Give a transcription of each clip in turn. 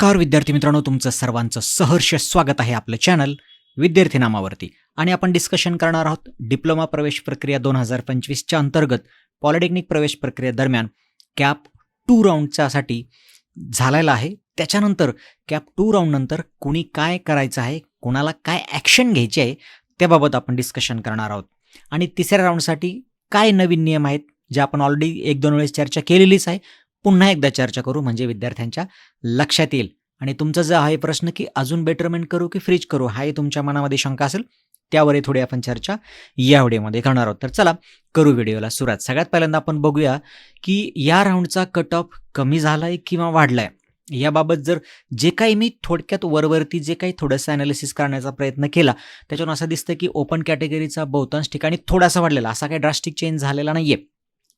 नमस्कार विद्यार्थी मित्रांनो तुमचं सर्वांचं सहर्ष स्वागत आहे आपलं चॅनल विद्यार्थी नामावरती. आणि आपण डिस्कशन करणार आहोत डिप्लोमा प्रवेश प्रक्रिया दोन हजार पंचवीसच्या अंतर्गत पॉलिटेक्निक प्रवेश प्रक्रिया दरम्यान कॅप टू राऊंडच्यासाठी झालेला आहे. त्याच्यानंतर कॅप टू राऊंडनंतर कुणी काय करायचं आहे कुणाला काय ॲक्शन घ्यायची आहे त्याबाबत आपण डिस्कशन करणार आहोत. आणि तिसऱ्या राऊंडसाठी काय नवीन नियम आहेत जे आपण ऑलरेडी एक दोन वेळेस चर्चा केलेलीच आहे पुन्हा एकदा चर्चा करू म्हणजे विद्यार्थ्यांच्या लक्षात येईल. आणि तुमचा जो आहे प्रश्न की अजून बेटरमेंट करू की फ्रीज करू हाही तुमच्या मनामध्ये शंका असेल त्यावरही थोडी आपण चर्चा या व्हिडिओमध्ये करणार आहोत. तर चला करू व्हिडिओला सुरुवात. सगळ्यात पहिल्यांदा आपण बघूया की या राऊंडचा कट ऑफ कमी झाला आहे किंवा वाढला आहे याबाबत जर जे काही मी थोडक्यात वरवरती जे काही थोडंसं ॲनालिसिस करण्याचा प्रयत्न केला त्याच्यातून असं दिसतं की ओपन कॅटेगरीचा बहुतांश ठिकाणी थोडासा वाढलेला असा काही ड्रास्टिक चेंज झालेला नाही आहे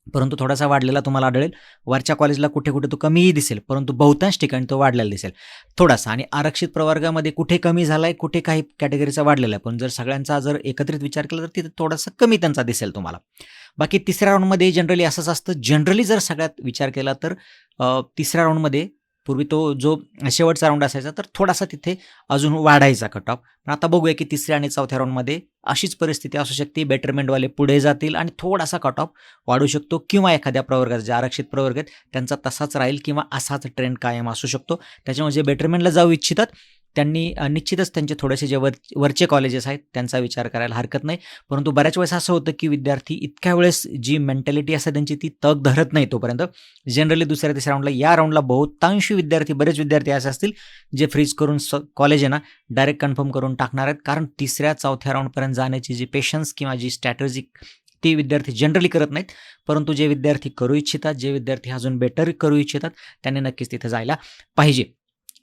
परंतु थोडासा वाढलेला तुम्हाला आढळेल. वरच्या कॉलेजला कुठे कुठे तो कमीही दिसेल परंतु बहुतांश ठिकाणी तो वाढलेला दिसेल. थोडासा आणि आरक्षित प्रवर्गामध्ये कुठे कमी झाला आहे कुठे काही कॅटेगरीचा वाढलेला आहे. पण जर सगळ्यांचा जर एकत्रित विचार केला तर तिथे थोडासा कमी त्यांचा दिसेल तुम्हाला. बाकी तिसऱ्या राऊंडमध्ये जनरली असंच असतं. जनरली जर सगळ्यात विचार केला तर तिसऱ्या राऊंडमध्ये पूर्वी तो जो शेवटचा राऊंड असायचा तर थोडासा तिथे अजून वाढायचा कट ऑफ पण आता बघूया की तिसऱ्या आणि चौथ्या राऊंडमध्ये अशीच परिस्थिती असू शकते. बेटरमेंटवाले पुढे जातील आणि थोडासा कट ऑफ वाढू शकतो किंवा एखाद्या प्रवर्गाचा जे आरक्षित प्रवर्ग आहेत त्यांचा तसाच राहील किंवा असाच ट्रेंड कायम असू शकतो. त्याच्यामुळे जे बेटरमेंटला जाऊ इच्छितात त्यांनी निश्चितच त्यांचे थोडेसे जे वर वरचे कॉलेजेस आहेत त्यांचा विचार करायला हरकत नाही. परंतु बऱ्याच वेळेस असं होतं की विद्यार्थी इतक्या वेळेस जी मेंटॅलिटी असते त्यांची ती तग धरत नाही तोपर्यंत. जनरली दुसऱ्या तिसऱ्या राऊंडला या राऊंडला बहुतांश विद्यार्थी बरेच विद्यार्थी असे असतील जे फ्रीज करून स कॉलेज आहे ना डायरेक्ट कन्फर्म करून टाकणार आहेत. कारण तिसऱ्या चौथ्या राऊंडपर्यंत जाण्याची जी पेशन्स किंवा जी स्ट्रॅटेजिक ते विद्यार्थी जनरली करत नाहीत. परंतु जे विद्यार्थी करू इच्छितात जे विद्यार्थी अजून बेटर करू इच्छितात त्यांनी नक्कीच तिथे जायला पाहिजे.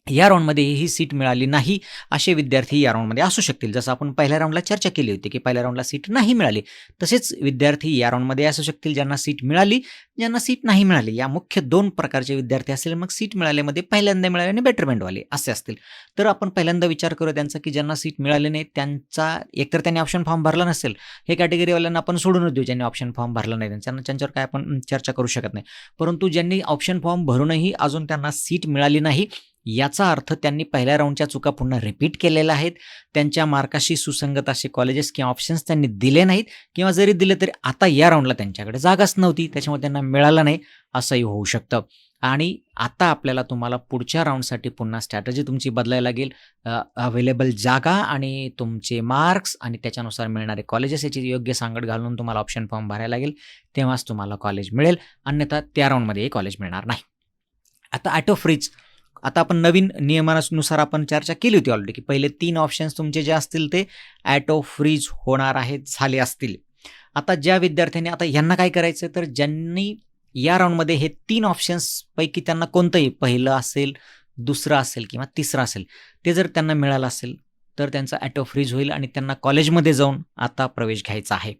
या राऊंडमध्ये ही सीट मिळाली नाही असे विद्यार्थी या राऊंडमध्ये असू शकतील. जसं आपण पहिल्या राऊंडला चर्चा केली होती की पहिल्या राऊंडला सीट नाही मिळाली तसेच विद्यार्थी या राऊंडमध्ये असू शकतील ज्यांना सीट मिळाली ज्यांना सीट नाही मिळाली. या मुख्य दोन प्रकारचे विद्यार्थी असतील. मग सीट मिळाल्यामध्ये पहिल्यांदा मिळाले आणि बेटरमेंटवाले असे असतील. तर आपण पहिल्यांदा विचार करू त्यांचा की ज्यांना सीट मिळाली नाही त्यांचा एकतर त्यांनी ऑप्शन फॉर्म भरला नसेल हे कॅटेगरीवाल्यांना आपण सोडूनच देऊ ज्यांनी ऑप्शन फॉर्म भरला नाही. त्यांना त्यांच्यावर काय आपण चर्चा करू शकत नाही. परंतु ज्यांनी ऑप्शन फॉर्म भरूनही अजून त्यांना सीट मिळाली नाही याचा अर्थ त्यांनी पहिल्या राऊंडच्या चुका पुन्हा रिपीट केलेल्या आहेत. त्यांच्या मार्काशी सुसंगत असे कॉलेजेस किंवा ऑप्शन्स त्यांनी दिले नाहीत. किंवा जरी दिले तरी आता या राऊंडला त्यांच्याकडे जागाच नव्हती. त्याच्यामुळे त्यांना मिळालं नाही असंही होऊ शकतं. आणि आता आपल्याला तुम्हाला पुढच्या राऊंडसाठी पुन्हा स्ट्रॅटजी तुमची बदलायला लागेल. अवेलेबल जागा आणि तुमचे मार्क्स आणि त्याच्यानुसार मिळणारे कॉलेजेस याची योग्य सांगड घालून तुम्हाला ऑप्शन फॉर्म भरायला लागेल. तेव्हाच तुम्हाला कॉलेज मिळेल. अन्यथा त्या राऊंडमध्येही कॉलेज मिळणार नाही. आता ॲटो फ्रीज आता आपण नवीन नियमानुसार आपण चर्चा केली होती ऑलरेडी की पहिले तीन ऑप्शन्स तुमचे जे असतील ते ॲटो फ्रीज होणार आहेत झाले असतील. आता ज्या विद्यार्थ्यांनी आता यांना काय करायचं तर ज्यांनी या राऊंडमध्ये हे तीन ऑप्शन्सपैकी त्यांना कोणतंही पहिलं असेल दुसरं असेल किंवा तिसरं असेल ते जर त्यांना मिळालं असेल तर त्यांचा ॲटो फ्रीज होईल आणि त्यांना कॉलेजमध्ये जाऊन आता प्रवेश घ्यायचा आहे.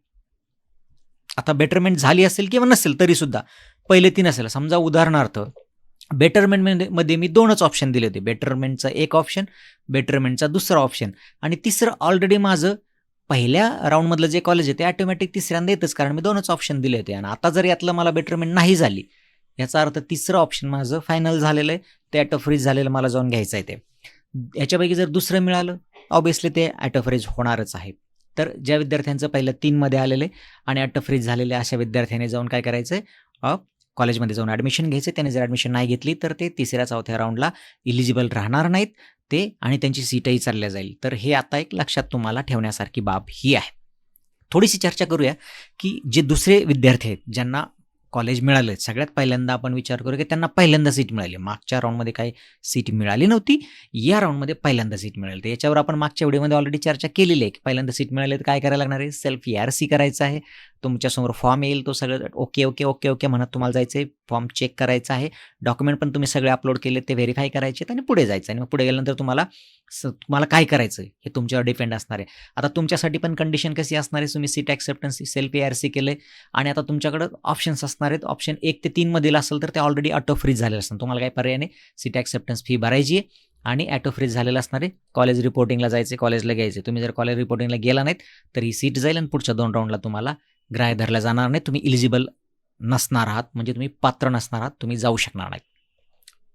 आता बेटरमेंट झाली असेल किंवा नसेल तरीसुद्धा. पहिले तीन असेल. समजा उदाहरणार्थ बेटरमेंटमध्ये मध्ये मी दोनच ऑप्शन दिले होते. बेटरमेंटचा एक ऑप्शन बेटरमेंटचा दुसरा ऑप्शन आणि तिसरं ऑलरेडी माझं पहिल्या राऊंडमधलं जे कॉलेज आहे ते ऑटोमॅटिक तिसऱ्यांदा येतच कारण मी दोनच ऑप्शन दिले होते. आणि आता जर यातलं मला बेटरमेंट नाही झाली याचा अर्थ तिसरं ऑप्शन माझं फायनल झालेलं आहे. ते ॲटो फ्रीज झालेलं मला जाऊन घ्यायचं आहे ते. याच्यापैकी जर दुसरं मिळालं ऑब्विसली ते ॲटो फ्रीज होणारच आहे. तर ज्या विद्यार्थ्यांचं पहिलं तीनमध्ये आलेलं आहे आणि ॲटोफ्रीज झालेले अशा विद्यार्थ्याने जाऊन काय करायचं आहे कॉलेजमध्ये जाऊन ॲडमिशन घ्यायचे. त्याने जर ॲडमिशन नाही घेतली तर ते तिसऱ्या चौथ्या राऊंडला इलिजिबल राहणार नाहीत ते आणि त्यांची सीटही चालल्या जाईल. तर हे आता एक लक्षात तुम्हाला ठेवण्यासारखी बाब ही आहे. थोडीशी चर्चा करूया की जे दुसरे विद्यार्थी आहेत ज्यांना कॉलेज मिळालं. सगळ्यात पहिल्यांदा आपण विचार करू की त्यांना पहिल्यांदा सीट मिळाली. मागच्या राऊंडमध्ये काही सीट मिळाली नव्हती. या राऊंडमध्ये पहिल्यांदा सीट मिळाली. तर याच्यावर आपण मागच्या व्हिडिओमध्ये ऑलरेडी चर्चा केलेली आहे की पहिल्यांदा सीट मिळाली तर काय करायला लागणार आहे? सेल्फ आर सी करायचं आहे. तुमच्यासमोर फॉर्म येईल. तो सगळं ओके ओके ओके ओके म्हणत तुम्हाला जायचं आहे फॉर्म चेक करायचा आहे. डॉक्युमेंट पण तुम्ही सगळे अपलोड केले ते व्हेरीफाय करायचे आहेत आणि पुढे जायचं आणि मग पुढे गेल्यानंतर तुम्हाला स तुम्हाला काय करायचं आहे हे तुमच्यावर डिपेंड असणार आहे. आता तुमच्यासाठी पण कंडिशन कशी असणार आहे? तुम्ही seat acceptance self A R C केले आणि आता तुमच्याकडं ऑप्शन्स असणार आहेत. ऑप्शन एक ते तीनमधील असेल तर ते ऑलरेडी ऑटो फ्रीज झालेलं असणार. तुम्हाला काय पर्याय नाही. सीट ॲक्सेप्टन्स फी भरायची आहे आणि ॲटो फ्रीज झालेलं असणार आहे. कॉलेज रिपोर्टिंगला जायचे कॉलेजला घ्यायचे तुम्ही जर कॉलेज रिपोर्टिंगला गेला नाहीत तर ही सीट जाईल आणि पुढच्या दोन राऊंडला तुम्हाला ग्राह्य धरला जाणार नाही तुम्ही इलिजिबल नसणार आहात म्हणजे तुम्ही पात्र नसणार आहात तुम्ही जाऊ शकणार नाही.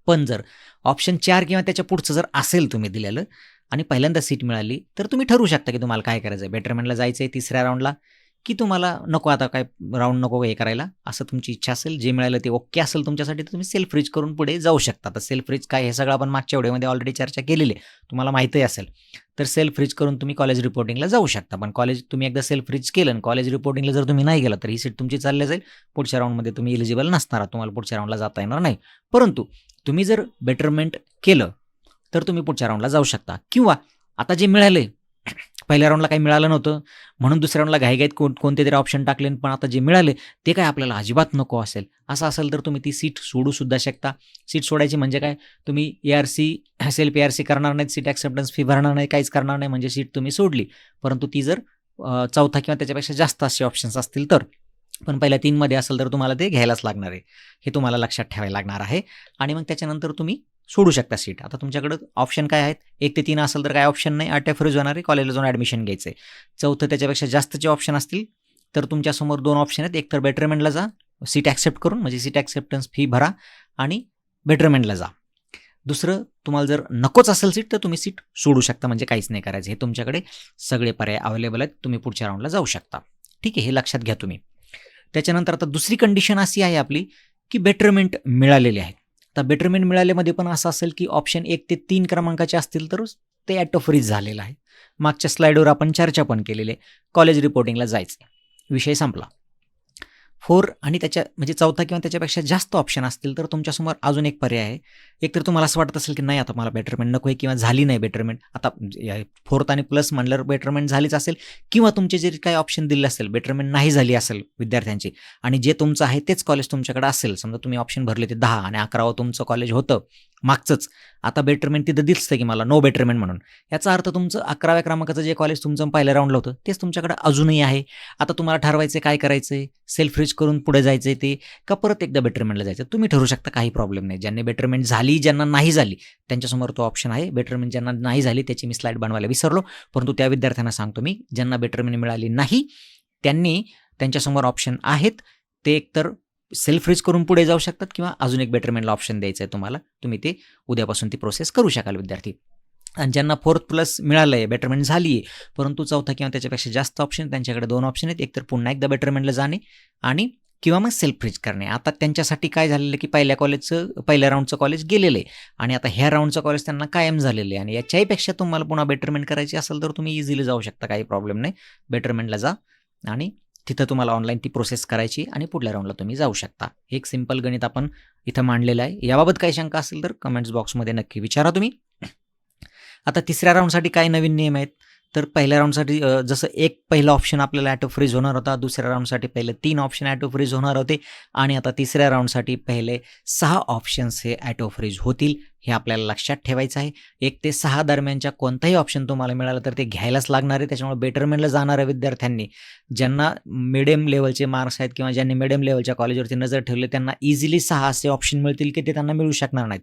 पण जर ऑप्शन चार किंवा त्याच्या पुढचं जर असेल तुम्ही दिलेलं आणि पहिल्यांदा सीट मिळाली तर तुम्ही ठरवू शकता की तुम्हाला काय करायचं आहे बेटरमेंटला जायचं आहे तिसऱ्या राऊंडला की तुम्हाला नको आता काय राऊंड नको हे करायला? असं तुमची इच्छा असेल जे मिळालं ते ओके असेल तुमच्यासाठी तर तुम्ही सेल्फ रिच करून पुढे जाऊ शकता. तर सेल्फ रिच काय हे सगळं आपण मागच्या व्हिडिओमध्ये ऑलरेडी चर्चा केलेली आहे. तुम्हाला माहितीही असेल. तर सेल्फ रिच करून तुम्ही कॉलेज रिपोर्टिंगला जाऊ शकता. पण कॉलेज तुम्ही एकदा सेल्फ रिच केलं आणि कॉलेज रिपोर्टिंगला जर तुम्ही नाही गेला तर ही सीट तुमची चालली जाईल. पुढच्या राऊंडमध्ये तुम्ही इलिजिबल नसणार तुम्हाला पुढच्या राऊंडला जाता येणार नाही. परंतु तुम्ही जर बेटरमेंट केलं तर तुम्ही पुढच्या राऊंडला जाऊ शकता. किंवा आता जे मिळाले पहिल्या राऊंडला काही मिळालं नव्हतं. म्हणून दुसऱ्या राऊंडला घाईघाईत कोण कोणते तरी ऑप्शन टाकले पण आता जे मिळाले ते काय आपल्याला अजिबात नको असेल. असं असेल तर तुम्ही ती सीट सोडू सुद्धा शकता. सीट सोडायची म्हणजे काय? तुम्ही A R C self A R C करणार नाहीत सीट ॲक्सेप्टन्स फी भरणार नाही काहीच करणार नाही म्हणजे सीट तुम्ही सोडली. परंतु ती जर चौथा किंवा त्याच्यापेक्षा जास्त असे ऑप्शन्स असतील तर. पण पहिल्या तीनमध्ये असेल तर तुम्हाला ते घ्यायलाच लागणार आहे. हे तुम्हाला लक्षात ठेवायला लागणार आहे. आणि मग त्याच्यानंतर तुम्ही सोडू शकता सीट. आता तुमच्याकडं ऑप्शन काय आहेत? एक ते तीन असेल तर काय ऑप्शन नाही. अट फ्रीज होणार आहे कॉलेजला जाऊन ॲडमिशन घ्यायचं आहे चौथं त्याच्यापेक्षा जास्तचे ऑप्शन असतील तर तुमच्यासमोर दोन ऑप्शन आहेत. एक तर बेटरमेंटला जा सीट ॲक्सेप्ट करून म्हणजे सीट ॲक्सेप्टन्स फी भरा आणि बेटरमेंटला जा. दुसरं तुम्हाला जर नकोच असेल सीट तर तुम्ही सीट सोडू शकता म्हणजे काहीच नाही करायचं. हे तुमच्याकडे सगळे पर्याय अवेलेबल आहेत. तुम्ही पुढच्या राऊंडला जाऊ शकता. ठीक आहे हे लक्षात घ्या तुम्ही. त्याच्यानंतर आता दुसरी कंडिशन अशी आहे आपली की बेटरमेंट मिळालेली आहेत आता बेटरमेंट मिळाल्यामध्ये पण असं असेल की ऑप्शन एक ते तीन क्रमांकाचे असतील तर ते ॲटो फ्रीज झालेलं आहे. मागच्या स्लाईडवर आपण चर्चा पण केलेली आहे. कॉलेज रिपोर्टिंगला जायचं विषय संपला. फोर आणि त्याच्या म्हणजे चौथा किंवा त्याच्यापेक्षा जास्त ऑप्शन असतील तर तुमच्यासमोर अजून एक पर्याय आहे. एक तर तुम्हाला असं वाटत असेल की नाही आता मला बेटरमेंट नको आहे किंवा झाली नाही बेटरमेंट आता म्हणजे, फोर्थ आणि प्लस म्हणल्यावर बेटरमेंट झालीच असेल किंवा तुमचे जे काही ऑप्शन दिले असेल बेटरमेंट नाही झाली असेल विद्यार्थ्यांची आणि जे तुमचं आहे तेच कॉलेज तुमच्याकडे असेल. समजा तुम्ही ऑप्शन भरले ते दहा आणि अकरावं तुमचं कॉलेज होतं. मागचंच. आता बेटरमेंट तिथं दिसतं की मला. नो बेटरमेंट म्हणून. याचा अर्थ तुमचं अकराव्या क्रमांकाचं जे कॉलेज तुमचं पहिल्या राऊंडला होतं तेच तुमच्याकडे अजूनही आहे. आता तुम्हाला ठरवायचं काय करायचं आहे सेल्फ रिच करून पुढे जायचं आहे ते का परत एकदा बेटरमेंटला जायचं तुम्ही ठरू शकता काही प्रॉब्लेम नाही. ज्यांनी बेटरमेंट झाली ज्यांना नाही झाली त्यांच्यासमोर तो ऑप्शन आहे. बेटरमेंट ज्यांना नाही झाली त्याची मी स्लाईड बनवायला विसरलो. परंतु त्या विद्यार्थ्यांना सांगतो मी ज्यांना बेटरमेंट मिळाली नाही त्यांनी त्यांच्यासमोर ऑप्शन आहेत. ते एकतर सेल्फ रिच करून पुढे जाऊ शकतात किंवा अजून एक बेटरमेंटला ऑप्शन द्यायचं आहे तुम्हाला तुम्ही ते उद्यापासून ती प्रोसेस करू शकाल विद्यार्थी. आणि ज्यांना फोर्थ प्लस मिळालं आहे बेटरमेंट झाली आहे परंतु चौथा किंवा त्याच्यापेक्षा जास्त ऑप्शन त्यांच्याकडे दोन ऑप्शन आहेत. एकतर पुन्हा एकदा बेटरमेंटला जाणे आणि किंवा मग सेल्फ रिच करणे. आता त्यांच्यासाठी काय झालेलं की पहिल्या कॉलेजचं पहिल्या राऊंडचं कॉलेज गेलेलं आहे. आणि आता ह्या राऊंडचं कॉलेज त्यांना कायम झालेलं आहे. आणि याच्याहीपेक्षा तुम्हाला पुन्हा बेटरमेंट करायची असेल तर तुम्ही इझिली जाऊ शकता काही प्रॉब्लेम नाही. बेटरमेंटला जा आणि तिथं तुम्हाला ऑनलाईन ती प्रोसेस करायची आणि पुढल्या राऊंडला तुम्ही जाऊ शकता. एक सिंपल गणित आपण इथं मांडलेलं आहे. याबाबत काही शंका असेल तर कमेंट्स बॉक्समध्ये नक्की विचारा तुम्ही. आता तिसऱ्या राऊंडसाठी काय नवीन नियम आहेत. तर पहिल्या राऊंडसाठी जसं एक पहिला ऑप्शन आपल्याला ॲटो फ्रीज होणार होता दुसऱ्या राऊंडसाठी पहिले तीन ऑप्शन ॲटो फ्रीज होणार होते आणि आता तिसऱ्या राऊंडसाठी पहिले सहा ऑप्शन्स हे ॲटो फ्रीज होतील. हे आपल्याला लक्षात ठेवायचं आहे. एक ते सहा दरम्यानच्या कोणताही ऑप्शन तुम्हाला मिळालं तर ते घ्यायलाच लागणार आहे. त्याच्यामुळे बेटरमेंटला जाणाऱ्या विद्यार्थ्यांनी. ज्यांना मिडियम लेवलचे मार्क्स आहेत किंवा ज्यांनी मिडियम लेवलच्या कॉलेजवरती नजर ठेवली त्यांना इझिली सहा असे ऑप्शन मिळतील की ते त्यांना मिळू शकणार नाहीत.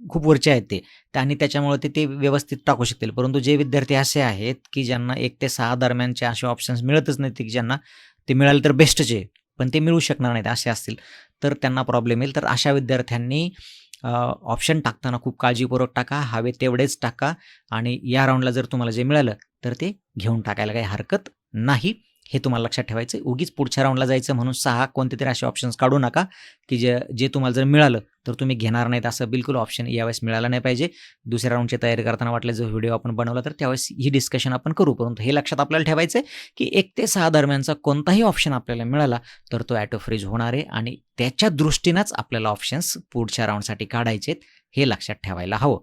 खूप वरचे आहेत ते. आणि त्याच्यामुळे ते ते व्यवस्थित टाकू शकतील. परंतु जे विद्यार्थी असे आहेत की ज्यांना एक ते सहा दरम्यानचे असे ऑप्शन्स मिळतच नाहीत की ज्यांना ते मिळाले तर बेस्टच आहे पण ते मिळू शकणार नाहीत असे असतील तर त्यांना प्रॉब्लेम येईल. तर अशा विद्यार्थ्यांनी ऑप्शन टाकताना खूप काळजीपूर्वक टाका हवे तेवढेच टाका आणि या राऊंडला जर तुम्हाला जे मिळालं तर ते घेऊन टाकायला काही हरकत नाही. हे तुम्हाला लक्षात ठेवायचं आहे. उगीच पुढच्या राऊंडला जायचं म्हणून सहा कोणते तरी असे ऑप्शन्स काढू नका की जे जे तुम्हाला जर मिळालं तर तुम्ही घेणार नाहीत असं बिलकुल ऑप्शन यावेळेस मिळालं नाही पाहिजे. दुसऱ्या राऊंडची तयारी करताना वाटलं जो व्हिडिओ आपण बनवला तर त्यावेळेस ही डिस्कशन आपण करू. परंतु हे लक्षात आपल्याला ठेवायचं आहे की एक ते सहा दरम्यानचा कोणताही ऑप्शन आपल्याला मिळाला तर तो ॲटो फ्रीज होणार आहे आणि त्याच्या दृष्टीनंच आपल्याला ऑप्शन्स पुढच्या राऊंडसाठी काढायचे आहेत हे लक्षात ठेवायला हवं.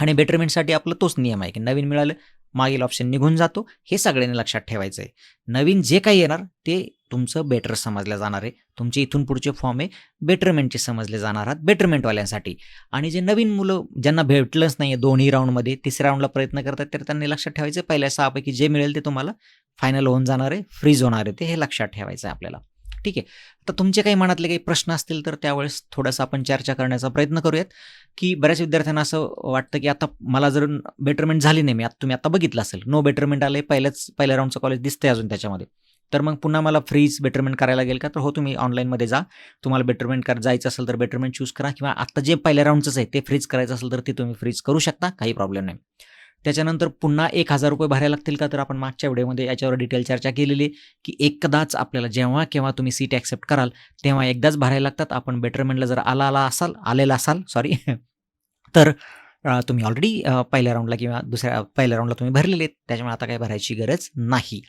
आणि बेटरमेंटसाठी आपलं तोच नियम आहे की नवीन मिळालं मागील ऑप्शन निघून जातो. हे सगळ्यांनी लक्षात ठेवायचं आहे नवीन जे काही येणार ते तुमचं बेटर समजलं जाणार आहे. तुमचे इथून पुढचे फॉर्म आहे बेटरमेंटचे समजले जाणार आहात बेटरमेंटवाल्यांसाठी आणि जे नवीन मुलं ज्यांना भेटलंच नाही आहे दोन्ही राऊंडमध्ये तिसऱ्या राऊंडला प्रयत्न करतात तर त्यांनी लक्षात ठेवायचं पहिल्या सहापैकी जे मिळेल ते तुम्हाला फायनल होऊन जाणार आहे फ्रीज होणार आहे ते हे लक्षात ठेवायचं आहे आपल्याला. ठीक आहे. तर तुमचे काही मनातले काही प्रश्न असतील तर त्यावेळेस थोडंसं आपण चर्चा करण्याचा प्रयत्न करूयात. की बऱ्याच विद्यार्थ्यांना असं वाटतं की आता मला जर बेटरमेंट झाली नाही मी आता तुम्ही आता बघितलं असेल. नो बेटरमेंट आले पहिल्याच पहिल्या राऊंडचं कॉलेज दिसतंय अजून त्याच्यामध्ये. तर मग पुन्हा मला फ्रीज बेटरमेंट करायला लागेल का? तर हो तुम्ही ऑनलाईनमध्ये जा. तुम्हाला बेटरमेंट कर जायचं असेल तर बेटरमेंट चूज करा किंवा आत्ता जे पहिल्या राऊंडचंच आहे ते फ्रीज करायचं असेल तर ते तुम्ही फ्रीज करू शकता. काही प्रॉब्लेम नाही. त्याच्यानंतर पुन्हा एक हजार रुपये भरायला लागतील का? तर आपण मागच्या व्हिडिओमध्ये याच्यावर डिटेल चर्चा केलेली की एकदाच आपल्याला जेव्हा केव्हा तुम्ही सीट ॲक्सेप्ट कराल तेव्हा एकदाच भरायला लागतात. आपण बेटरमेंटला जर आला आला असाल आलेला असाल सॉरी तर तुम्ही ऑलरेडी पहिल्या राऊंडला किंवा दुसऱ्या पहिल्या राऊंडला तुम्ही भरलेले आहेत. त्याच्यामुळे आता काही भरायची गरज नाही.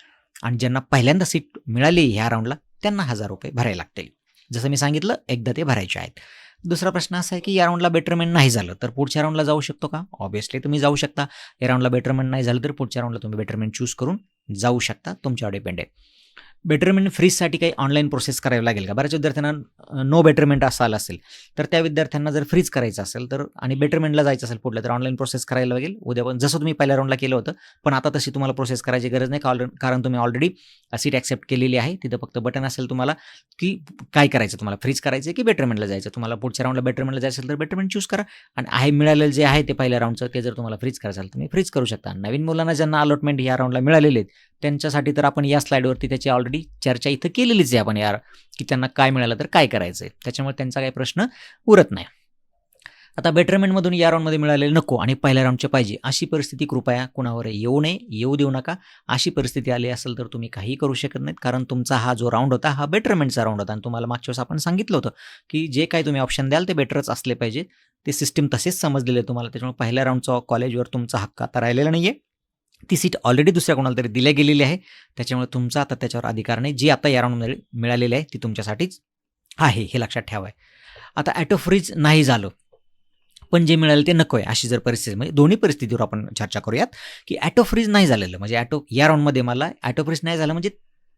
आणि ज्यांना पहिल्यांदा सीट मिळाली ह्या राऊंडला त्यांना हजार रुपये भरायला लागतील. जसं मी सांगितलं एकदा ते भरायचे आहेत. दुसरा प्रश्न असा आहे की या राऊंडला बेटरमेंट नाही झालं तर पुढच्या राऊंडला जाऊ शकतो का? ऑब्विसली तुम्ही जाऊ शकता. या राऊंडला बेटरमेंट नाही झालं तर पुढच्या राऊंडला तुम्ही बेटरमेंट चूज करून जाऊ शकता तुमच्यावर डिपेंड आहे. बेटरमेंट फ्रीजसाठी काही ऑनलाईन प्रोसेस करावी लागेल का? बऱ्याच विद्यार्थ्यांना नो बेटरमेंट असं आलं असेल तर त्या विद्यार्थ्यांना जर फ्रीज करायचं असेल तर आणि बेटरमेंटला जायचं असेल पुढलं तर ऑनलाईन प्रोसेस करायला लागेल. उद्या पण जसं तुम्ही पहिल्या राऊंडला केलं होतं पण आता तशी तुम्हाला प्रोसेस करायची गरज नाही कारण कारण तुम्ही ऑलरेडी सीट ॲक्सेप्ट केलेली आहे. तिथं फक्त बटन असेल तुम्हाला की काय करायचं तुम्हाला? फ्रीज करायचं की बेटरमेंटला जायचं? तुम्हाला पुढच्या राऊंडला बेटरमेंटला जायचं असेल तर बेटरमेंट चूज करा. आणि आहे मिळालेलं जे आहे ते पहिल्या राऊंडचं ते जर तुम्हाला फ्रीज करायचं असेल तुम्ही फ्रीज करू शकता. नवीन मुलांना ज्यांना अलॉटमेंट या राऊंडला मिळालेले आहेत त्यांच्यासाठी तर आपण या स्लाईडवरती त्याची ऑलरेडी चर्चा इथं केलेलीच आहे आपण यार की त्यांना काय मिळालं तर काय करायचं आहे त्याच्यामुळे त्यांचा काही प्रश्न उरत नाही. आता बेटरमेंटमधून या राऊंडमध्ये मिळालेलं नको आणि पहिल्या राऊंडचे पाहिजे. अशी परिस्थिती कृपया कुणावर येऊ नये येऊ देऊ नका. अशी परिस्थिती आली असेल तर तुम्ही काही करू शकत नाहीत कारण तुमचा हा जो राऊंड होता हा बेटरमेंटचा राऊंड होता. आणि तुम्हाला मागच्या वेळेस आपण सांगितलं होतं की जे काही तुम्ही ऑप्शन द्याल ते बेटरच असले पाहिजे. ते सिस्टीम तसेच समजलेले आहे तुम्हाला. त्याच्यामुळे पहिल्या राऊंडचा कॉलेजवर तुमचा हक्क आता राहिलेला नाही आहे ती सीट ऑलरेडी दुसऱ्या कोणाला तरी दिल्या गेलेली आहे. त्याच्यामुळे तुमचा आता त्याच्यावर अधिकार नाही. जी आता या राऊंडमध्ये मिळालेली आहे ती तुमच्यासाठीच आहे हे लक्षात ठेवाय आता ॲटो फ्रीज नाही झालं. पण जे मिळालं ते नको आहे अशी जर परिस्थिती म्हणजे दोन्ही परिस्थितीवर आपण चर्चा करूयात की ॲटो फ्रीज नाही झालेलं. म्हणजे ॲटो या राऊंडमध्ये मला ॲटो फ्रीज नाही झालं म्हणजे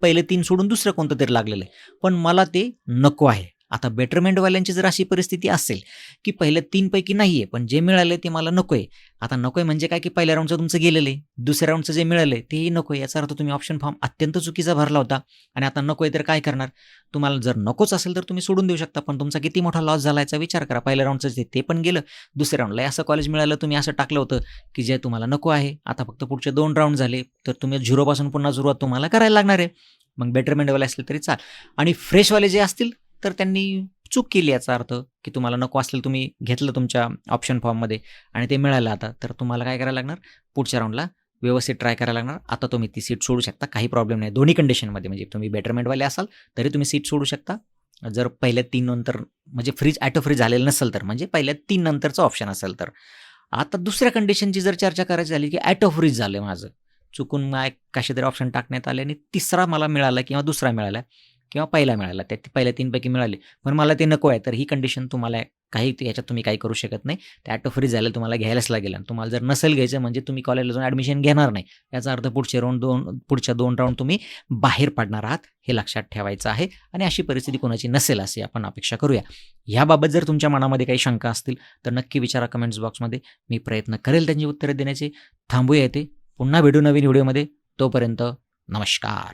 पहिले तीन सोडून दुसरं कोणतं तरी लागलेलं आहे. पण मला ते नको आहे. आता बेटरमेंटवाल्यांची जर अशी परिस्थिती असेल की पहिल्या तीनपैकी नाही आहे पण जे मिळालं ते मला नको आहे आता नको आहे म्हणजे काय की पहिल्या राऊंडचं तुमचं गेलेलं आहे दुसऱ्या राऊंडचं जे मिळालं आहे तेही नको आहे याचा अर्थ तुम्ही ऑप्शन फॉर्म अत्यंत चुकीचा भरला होता. आणि आता नको आहे तर काय करणार? तुम्हाला जर नकोच असेल तर तुम्ही सोडून देऊ शकता पण तुमचा किती मोठा लॉस झाला याचा विचार करा. पहिल्या राऊंडचं ते पण गेलं दुसऱ्या राऊंडला असं कॉलेज मिळालं तुम्ही असं टाकलं होतं की जे तुम्हाला नको आहे. आता फक्त पुढचे दोन राऊंड झाले तर तुम्ही झिरोपासून पुन्हा सुरुवात तुम्हाला करायला लागणार आहे. मग बेटरमेंटवाले असले तरी चाल. आणि फ्रेशवाले जे असतील तर त्यांनी चूक केली याचा अर्थ की तुम्हाला नको असलेलं तुम्ही घेतलं तुमच्या ऑप्शन फॉर्ममध्ये आणि ते मिळालं आता. तर तुम्हाला काय करायला लागणार? पुढच्या राऊंडला व्यवस्थित ट्राय करायला लागणार. आता तुम्ही ती सीट सोडू शकता. काही प्रॉब्लेम नाही. दोन्ही कंडिशनमध्ये म्हणजे तुम्ही बेटरमेंटवाले असाल तरी तुम्ही सीट सोडू शकता. जर पहिल्या तीन नंतर म्हणजे फ्रीज ॲटो फ्रीज झालेलं नसेल तर म्हणजे पहिल्या तीन नंतरचं ऑप्शन असेल तर. आता दुसऱ्या कंडिशनची जर चर्चा करायची झाली की ॲटो फ्रीज झालं माझं. चुकून माय कसे तरी ऑप्शन टाकण्यात आले आणि तिसरा मला मिळाला किंवा दुसरा मिळाला. किंवा पहिला मिळाला त्या पहिल्या तीनपैकी मिळाले. पण मला ते नको आहे तर ही कंडिशन तुम्हाला काही याच्यात तुम्ही काही करू शकत नाही. त्या ॲटो फ्री झालं तुम्हाला घ्यायलाच लागेल. आणि तुम्हाला जर नसेल घ्यायचं म्हणजे तुम्ही कॉलेजला जाऊन ॲडमिशन घेणार नाही. याचा अर्थ पुढचे राऊंड दोन पुढच्या दोन राऊंड तुम्ही बाहेर पडणार आहात हे लक्षात ठेवायचं आहे. आणि अशी परिस्थिती कोणाची नसेल अशी आपण अपेक्षा करूया. याबाबत जर तुमच्या मनामध्ये काही शंका असतील तर नक्की विचारा कमेंट्स बॉक्समध्ये मी प्रयत्न करेल त्यांची उत्तरे देण्याचे. थांबूया येते पुन्हा भेटू नवीन व्हिडिओमध्ये तोपर्यंत नमस्कार.